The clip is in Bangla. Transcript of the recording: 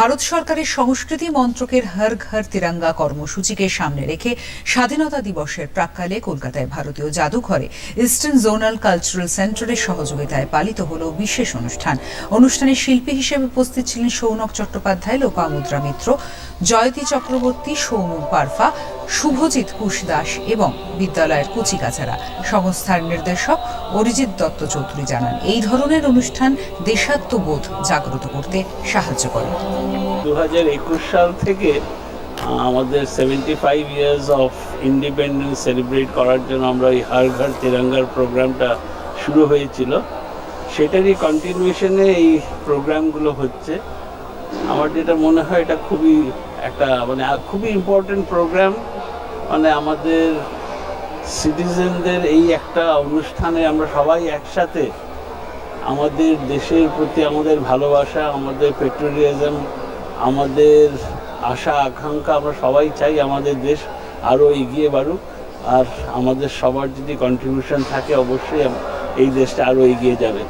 ভারত সরকারের সংস্কৃতি মন্ত্রকের হর ঘর তিরঙ্গা কর্মসূচিকে সামনে রেখে স্বাধীনতা দিবসের প্রাক্কালে কলকাতায় ভারতীয় জাদুঘরে ইস্টার্ন জোনাল কালচারাল সেন্টারের সহযোগিতায় পালিত হল বিশেষ অনুষ্ঠান। অনুষ্ঠানে শিল্পী হিসেবে উপস্থিত ছিলেন সৌনক চট্টোপাধ্যায় লোপামুদ্রা মিত্র জয়তী চক্রবর্তী সৌনু পারফা, শুভজিৎ কুশ দাস এবং বিদ্যালয়ের কুচিকাচারা সংস্থার নির্দেশক অরিজিৎ দত্ত চৌধুরী জানান, এই ধরনের অনুষ্ঠান দেশাত্মবোধ জাগ্রত করতে সাহায্য করে। দু হাজার একুশ সাল থেকে আমাদের seventy five years of independence celebrate করার জন্য আমরা এই হার ঘর তিরঙ্গার প্রোগ্রামটা শুরু হয়েছিল। সেটারই কন্টিনিউশনে এই প্রোগ্রামগুলো হচ্ছে। আমার যেটা মনে হয়, এটা খুবই একটা মানে খুবই ইম্পর্টেন্ট প্রোগ্রাম মানে আমাদের সিটিজেনদের এই একটা অনুষ্ঠানে আমরা সবাই একসাথে আমাদের দেশের প্রতি আমাদের ভালোবাসা, আমাদের পেট্রোলিয়াজম আমাদের আশা, আকাঙ্ক্ষা আমরা সবাই চাই আমাদের দেশ আরও এগিয়ে বাড়ুক। আর আমাদের সবার যদি কন্ট্রিবিউশন থাকে, অবশ্যই এই দেশটা আরও এগিয়ে যাবে।